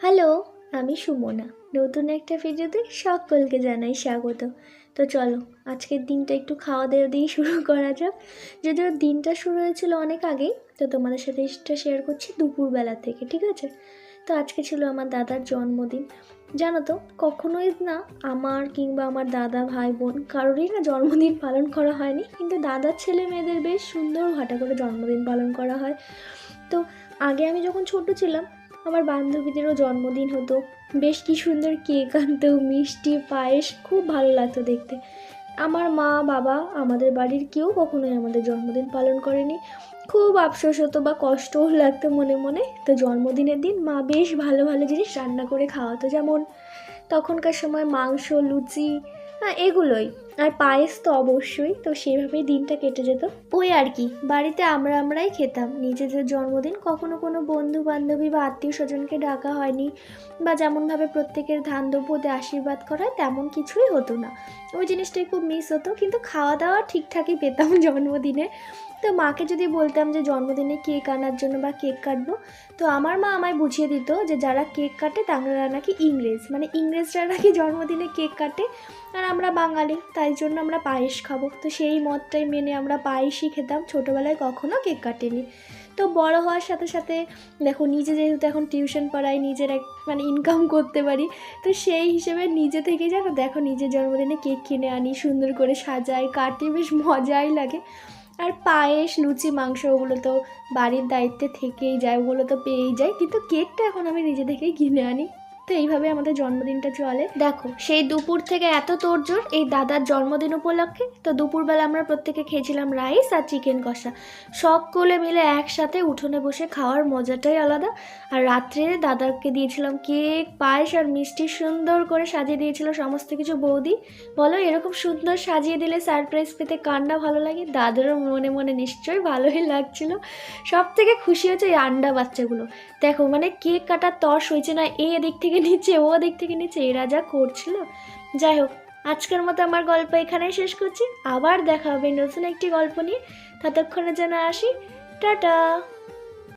Hello, আমি সুমনা। নতুন একটা ভিডিওতে সকলকে জানাই স্বাগত। তো চলো, আজকের দিনটা একটু খাওয়া দাওয়া দিয়ে শুরু করা যাক। যদিও দিনটা শুরু হয়েছিল অনেক আগেই, তো তোমাদের সাথে এটা শেয়ার করছি দুপুরবেলা থেকে, ঠিক আছে? তো আজকে ছিল আমার দাদার জন্মদিন। জানো তো, কখনোই না আমার কিংবা আমার দাদা, ভাই, বোন কারোরই না জন্মদিন পালন করা হয়নি। কিন্তু দাদার ছেলে মেয়েদের বেশ সুন্দর ভাটা করে জন্মদিন পালন করা হয়। তো আগে আমি যখন ছোট ছিলাম আমার বান্ধবীদেরও জন্মদিন হতো। বেশ কি সুন্দর কেক আনতো মিষ্টি, পায়েস, খুব ভালো লাগতো দেখতে। আমার মা, বাবা আমাদের বাড়ির কেউ কখনোই আমাদের জন্মদিন পালন করেনি। খুব আফসোস হতো বা কষ্টও লাগতো মনে মনে। তো জন্মদিনের দিন মা বেশ ভালো ভালো জিনিস রান্না করে খাওয়াতো যেমন তখনকার সময় মাংস, লুচি হ্যাঁ এগুলোই। আর পায়েস তো অবশ্যই, তো সেভাবেই দিনটা কেটে যেত। ওই আর কি, বাড়িতে আমরা আমরাই খেতাম। নিজেদের জন্মদিন কখনো কোনো বন্ধু বান্ধবী বা আত্মীয় স্বজনকে ডাকা হয়নি বা যেমনভাবে প্রত্যেকের ধান দ্রব্যতে আশীর্বাদ করা তেমন কিছুই হতো না। ওই জিনিসটাই খুব মিস হতো, কিন্তু খাওয়া দাওয়া ঠিকঠাকই পেতাম জন্মদিনে। তো মাকে যদি বলতাম যে জন্মদিনে কেক আনার জন্য বা কেক কাটবো, তো আমার মা আমায় বুঝিয়ে দিত যে যারা কেক কাটে তারা নাকি ইংরেজ। মানে ইংরেজরা নাকি জন্মদিনে কেক কাটে আর আমরা বাঙালি, তাই জন্য আমরা পায়েস খাব। তো সেই মতটাই মেনে আমরা পায়েসই খেতাম। ছোটোবেলায় কখনো কেক কাটেনি। তো বড় হওয়ার সাথে সাথে দেখো নিজে যেহেতু এখন টিউশন পড়াই, নিজের এক মানে ইনকাম করতে পারি, তো সেই হিসেবে নিজে থেকে জানো, দেখো নিজের জন্মদিনে কেক কিনে আনি, সুন্দর করে সাজাই কাটি বেশ মজাই লাগে। আর পায়েস, লুচি, মাংস ওগুলো তো বাড়ির দায়িত্বে থেকেই যায়, ওগুলো তো পেয়েই যায়। কিন্তু কেকটা এখন আমি নিজে থেকেই কিনে আনি। তো এইভাবে আমাদের জন্মদিনটা চলে। দেখো, সেই দুপুর থেকে এত তোড়জোড়, এই দাদার জন্মদিন উপলক্ষে, তো দুপুরবেলা আমরা প্রত্যেকে খেয়েছিলাম রাইস আর চিকেন কষা। সকলে মিলে একসাথে উঠোনে বসে খাওয়ার মজাটাই আলাদা। আর রাত্রে দাদাকে দিয়েছিলাম কেক, পায়েস আর মিষ্টি সুন্দর করে সাজিয়ে দিয়েছিল সমস্ত কিছু বৌদি। বলো, এরকম সুন্দর সাজিয়ে দিলে সারপ্রাইজ পেতে কান্না ভালো লাগে? দাদারও মনে মনে নিশ্চয়ই ভালোই লাগছিল। সব থেকে খুশি হচ্ছে এই আন্ডা বাচ্চাগুলো। দেখো মানে কেক কাটার তর্স হয়েছে না এ দিক থেকে নিচে, ও দিক থেকে নিচে, এরা যা করছিল। যাই হোক, আজকের মতো আমার গল্প এখানেই শেষ করছি। আবার দেখা হবে নতুন একটি গল্প নিয়ে। ততক্ষণে যেন আসি। টাটা!